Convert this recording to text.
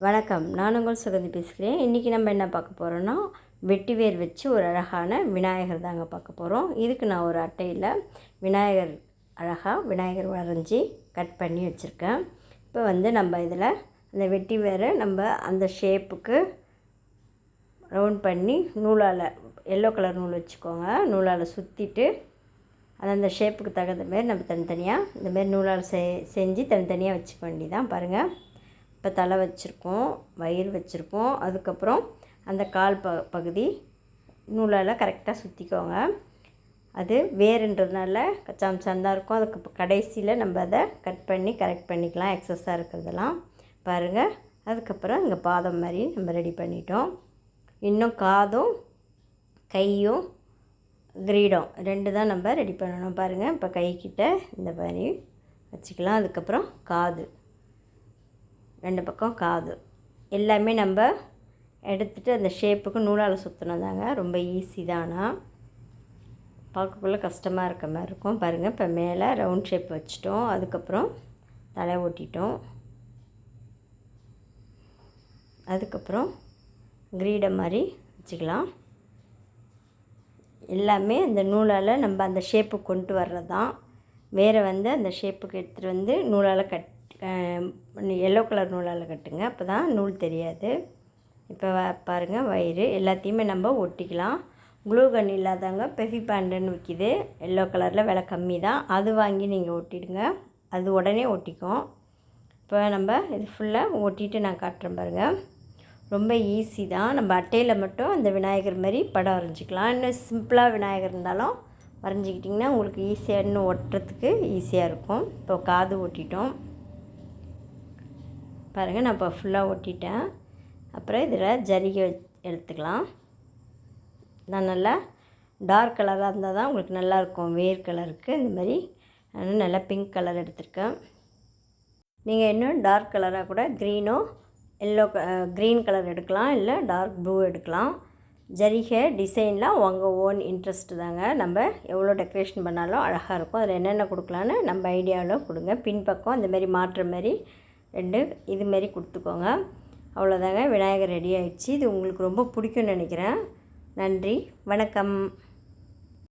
வணக்கம். நான் உங்கள் சுகந்தி பேசுகிறேன். இன்றைக்கி நம்ம என்ன பார்க்க போகிறோன்னா வெட்டி வேர் வச்சு ஒரு அழகான விநாயகர் தாங்க பார்க்க போகிறோம் இதுக்கு நான் ஒரு அட்டையில் விநாயகர் அழகாக விநாயகர் வரைஞ்சி கட் பண்ணி வச்சுருக்கேன். இப்போ வந்து நம்ம இதில் அந்த வெட்டி வேரை நம்ம அந்த ஷேப்புக்கு ரவுண்ட் பண்ணி நூலால் எல்லோ கலர் நூல் வச்சுக்கோங்க. நூலால் சுற்றிட்டு அது அந்த ஷேப்புக்கு தகுந்த மாரி நம்ம தனித்தனியாக இந்தமாரி நூலால் செ செஞ்சு தனித்தனியாக வச்சுக்க வேண்டியதான் பாருங்கள் இப்போ தலை வச்சுருக்கோம் வயிறு வச்சுருக்கோம். அதுக்கப்புறம் அந்த கால் ப பகுதி நூலால் கரெக்டாக சுற்றிக்கோங்க. அது வேறுன்றதுனால கச்சாம்சாந்தான் இருக்கும். அதுக்கு கடைசியில் நம்ம அதை கட் பண்ணி கரெக்ட் பண்ணிக்கலாம். எக்ஸஸாக இருக்கிறதெல்லாம் பாருங்கள் அதுக்கப்புறம் இங்கே பாதம் மாதிரி நம்ம ரெடி பண்ணிட்டோம். இன்னும் காதும் கையும் கிரீடம் ரெண்டு தான் நம்ம ரெடி பண்ணணும் பாருங்கள் இப்போ கைக்கிட்ட இந்த மாதிரி வச்சுக்கலாம். அதுக்கப்புறம் காது. ரெண்டு பக்கம் காது. எல்லாமே நம்ம எடுத்துகிட்டு அந்த ஷேப்புக்கு நூலால் சுற்றணும் தாங்க ரொம்ப ஈஸி தானா? பார்க்கக்குள்ளே கஷ்டமாக இருக்க மாதிரி இருக்கும். பாருங்கள் இப்போ மேலே ரவுண்ட் ஷேப் வச்சிட்டோம். அதுக்கப்புறம் தலை ஓட்டிட்டோம். அதுக்கப்புறம் கிரீடம் மாதிரி வச்சுக்கலாம். எல்லாமே அந்த நூலால் நம்ம அந்த ஷேப்புக்கு கொண்டு வர்றது தான் வேறு வந்து அந்த ஷேப்புக்கு எடுத்துகிட்டு வந்து நூலால் கட் எல்லோ கலர் நூலால் கட்டுங்க. அப்போ தான் நூல் தெரியாது. இப்போ பாருங்கள் வயிறு எல்லாத்தையுமே நம்ம ஒட்டிக்கலாம். க்ளூ கன் இல்லாதவங்க பெஃபி பேண்டுன்னு விற்கிது எல்லோ கலரில் விலை கம்மி தான் அது வாங்கி நீங்கள் ஒட்டிடுங்க. அது உடனே ஒட்டிக்கும். இப்போ நம்ம இது ஃபுல்லாக ஒட்டிட்டு நான் காட்டுறேன் பாருங்கள் ரொம்ப ஈஸி தான். நம்ம அட்டையில் மட்டும் அந்த விநாயகர் மாதிரி படம் வரைஞ்சிக்கலாம். இன்னும் சிம்பிளாக விநாயகர் இருந்தாலும் வரைஞ்சிக்கிட்டிங்கன்னா உங்களுக்கு ஈஸியாக இன்னும் ஒட்டுறதுக்கு ஈஸியாக இருக்கும். இப்போ காது ஒட்டிட்டோம். பாருங்கள் நான் இப்போ ஃபுல்லாக ஒட்டிட்டேன். அப்புறம் இதில் ஜரிகை எடுத்துக்கலாம். நான் நல்லா டார்க் கலராக இருந்தால் தான் உங்களுக்கு நல்லாயிருக்கும் வேர் கலருக்கு இந்த மாதிரி நான் நல்லா பிங்க் கலர் எடுத்திருக்கேன். நீங்கள் இன்னும் டார்க் கலராக கூட க்ரீனோ எல்லோ க்ரீன் கலர் எடுக்கலாம் இல்லை டார்க் ப்ளூ எடுக்கலாம். ஜரிகை டிசைன்லாம் உங்கள் ஓன் இன்ட்ரெஸ்ட் தாங்க. நம்ம எவ்வளோ டெக்கரேஷன் பண்ணாலும் அழகாக இருக்கும். அதில் என்னென்ன கொடுக்கலான்னு நம்ம ஐடியாவில் கொடுங்க. பின்பக்கம் இந்த மாதிரி மாற்றுற மாதிரி ரெண்டு இதுமாரி கொடுத்துக்கோங்க. அவ்வளோதாங்க. விநாயகர் ரெடி ஆகிடுச்சு இது உங்களுக்கு ரொம்ப பிடிக்கும்னு நினைக்கிறேன். நன்றி. வணக்கம்.